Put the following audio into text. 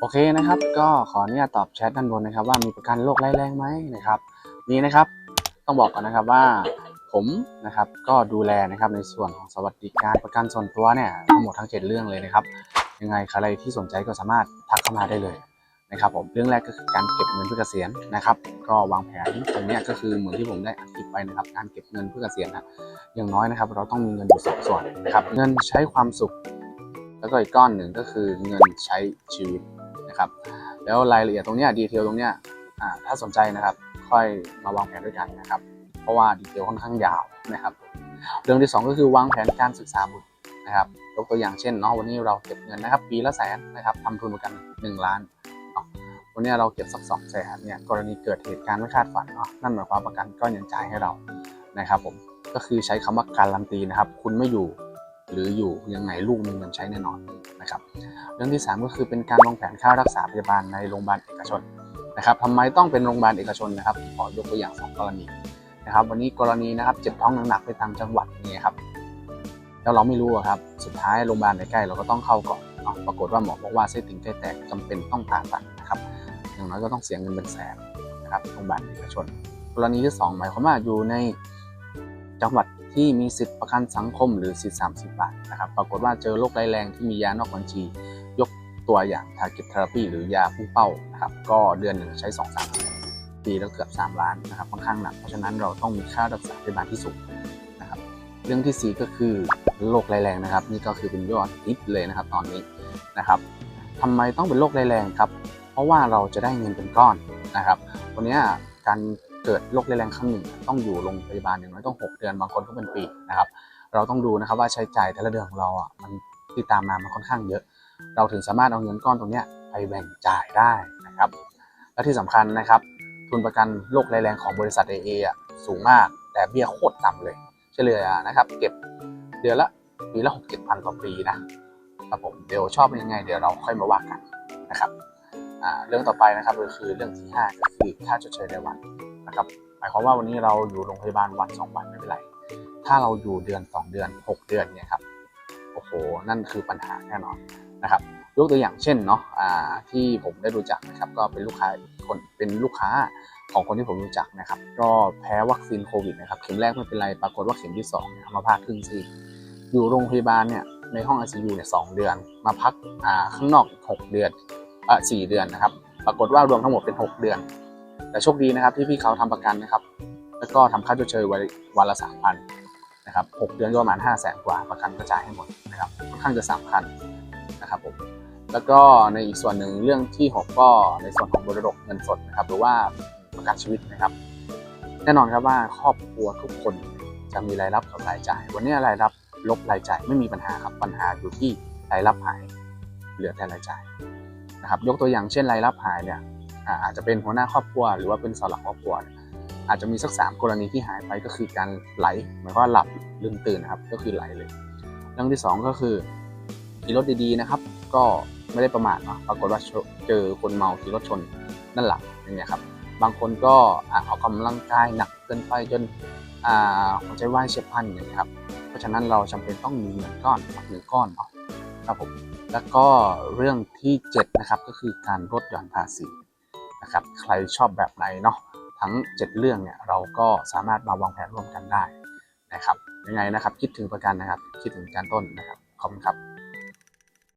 โอเคนะครับ ก็ขออนุญาตตอบแชทด้านบนนะครับ ว่ามีประกันโรคร้ายแรงไหมนะครับมีนะครับต้องบอกก่อนนะครับว่าผมนะครับก็ดูแลนะครับในส่วนของสวัสดิการประกันส่วนตัวเนี่ยทั้งหมดทั้ง 7 เรื่องเลยนะครับ ยังไงใครที่สนใจก็สามารถทักเข้ามาได้เลยนะครับผมเรื่องแรกก็คือการเก็บเงินเพื่อเกษียณนะครับ ก็วางแผนตรงนี้ก็คือเหมือนที่ผมได้อธิบไปนะครับ การเก็บเงินเพื่อเกษียณนะอย่างน้อยนะครับ เราต้องมีเงินอยู่สองส่วนนะครับ เงินใช้ความสุข แล้วก็อีกก้อนหนึ่งก็คือเงินใช้ชีวิต นะครับ แล้วรายละเอียดตรงนี้ดีเทลตรงนี้ถ้าสนใจนะครับ ค่อยมาวางแผนด้วยกันนะครับ เพราะว่าดีเทลค่อนข้างยาวนะครับ เรื่องที่สองก็คือวางแผนการศึกษาบุตรนะครับยกตัวอย่างเช่นเนาะวันนี้เราเก็บเงินนะครับ ปีละแสนนะครับทำทุนประกันหนึ่งล้านเนาะวันนี้เราเก็บสักสองแสนเนี่ยกรณีเกิดเหตุการณ์ไม่คาดฝันเนาะนั่นหมายความประกันก็ยังจ่ายให้เรานะครับ ผมก็คือใช้คำว่าการันตีนะครับ คุณไม่อยู่ หรืออยู่ยังไงลูกมีเงินใช้แน่นอนนะครับเรื่องที่ 3 ก็คือเป็นการวางแผนค่ารักษาพยาบาลในโรงพยาบาลเอกชนนะครับทำไมต้องเป็นโรงพยาบาลเอกชนนะครับขอยกตัวอย่าง 2 กรณีนะครับ วันนี้กรณีนะครับเจ็บท้องหนักๆไปทางจังหวัดนี่ครับแล้วเราไม่รู้ครับสุดท้ายโรงพยาบาลใกล้ๆเราก็ต้องเข้าก่อนอปรากฏว่าหมอบอกว่าเส้นติ่งใกล้แตกจำเป็นต้องผ่าตัดนะครับอย่างน้อยก็ต้องเสียเงินเป็นแสนนะครับโรงพยาบาลเอกชน กรณีที่ 2 หมายความว่าอยู่ในจังหวัด ที่มีสิทธิประกันสังคมหรือสิทธิ30 บาทนะครับปรากฏว่าเจอโรคร้ายแรงที่มียานอกบัญชี ยกตัวอย่าง target therapy หรือยาพุ่งเป้านะครับก็เดือนหนึ่งใช้2 3ปีแล้วเกือบ 3 ล้านนะครับค่อนข้างหนักเพราะฉะนั้นเราต้องมีค่ารักษาพยาบาลที่สูงนะครับเรื่องทีสี่ 4 ก็คือโรคร้ายแรงนะครับ นี่ก็คือเป็นยอดฮิตเลยนะครับตอนนี้นะครับทำไมต้องเป็นโรคร้ายแรงครับ เพราะว่าเราจะได้เงินเป็นก้อนนะครับวันนี้การ เกิดโรคร้ายแรงครั้งหนึ่ง ต้องอยู่โรงพยาบาลอย่างน้อยต้อง 6 เดือนบางคนก็เป็นปีนะครับ เราต้องดูนะครับว่าใช้จ่ายแต่ละเดือนของเราอะมันที่ตามมามันค่อนข้างเยอะ เราถึงสามารถเอาเงินก้อนตรงเนี้ยไปแบ่งจ่ายได้นะครับ และที่สำคัญนะครับ ทุนประกันโรคร้ายแรงของบริษัท AA อะสูงมาก แต่เบี้ยโคตรต่ำเลย เฉลี่ยนะครับ เก็บเดือนละปีละหกเจ็ดพันต่อปีนะครับผมเดี๋ยวชอบเป็นยังไงเดี๋ยวเราค่อยมาว่ากันนะครับเรื่องต่อไปนะครับก็คือเรื่องที่ห้าก็คือค่าชดเชยรายวัน นะครับหมายความว่าวันนี้เราอยู่โรงพยาบาลวันสองวันไม่เป็นไร ถ้าเราอยู่เดือน 2 เดือน 6 เดือนเนี่ยครับโอ้โหนั่นคือปัญหาแน่นอนนะครับยกตัวอย่างเช่นเนาะที่ผมได้รู้จักนะครับก็เป็นลูกค้าคนเป็นลูกค้าของคนที่ผมรู้จักนะครับก็แพ้วัคซีนโควิดนะครับเข็มแรกไม่เป็นไรปรากฏว่าเข็มที่2เนี่ยมาพาครึ่งซีอยู่โรงพยาบาลเนี่ยในห้อง ICU เนี่ยสองเดือน มาพักข้างนอกอีก6เดือนอ่าสี่เดือนนะครับปรากฏว่ารวมทั้งหมดเป็น 6 เดือน แต่โชคดีนะครับที่พี่เขาทำประกันนะครับ แล้วก็ทำค่าชดเชยไว้วันละสามพันนะครับหกเดือนก็ประมาณห้าแสนกว่าประกันกระจายให้หมดนะครับค่อนข้างจะสำคัญนะครับผมแล้วก็ในอีกส่วนหนึ่งเรื่องที่หกก็ในส่วนของบริดกเงินสดนะครับ หรือว่าประกันชีวิตนะครับ แน่นอนครับว่าครอบครัวทุกคนจะมีรายรับกับรายจ่าย วันนี้รายรับลบรายจ่ายไม่มีปัญหาครับปัญหาอยู่ที่รายรับหายเหลือแต่รายจ่ายนะครับ ยกตัวอย่างเช่นรายรับหายเนี่ย อาจจะเป็นหัวหน้าครอบครัว หรือว่าเป็นเสาหลักครอบครัว อาจจะมีสักสามกรณีที่หายไปก็คือการไหลหมายความว่าหลับลืมตื่นนะครับก็คือไหลเลย เรื่องที่สองก็คือขี่รถดีๆนะครับ ก็ไม่ได้ประมาทเนาะปรากฏว่าเจอคนเมาขี่รถชนนั่นแหลับอย่างเงี้ยครับบางคนก็อออกกำลังกายหนักเกินไปจนหัวใจวายเฉียบพลันอย่างเงี้ยครับเพราะฉะนั้นเราจำเป็นต้องมีเงินก้อนหนึ่งก้อนเนาะครับผมแล้วก็เรื่องที่เจ็ดนะครับก็คือการลดหย่อนภาษี นะครับใครชอบแบบไหนเนาะทั้ง 7 เรื่องเนี่ยเราก็สามารถมาวางแผนร่วมกันได้นะครับยังไงนะครับคิดถึงประกันนะครับ คิดถึงการต้นนะครับขอบคุณครับ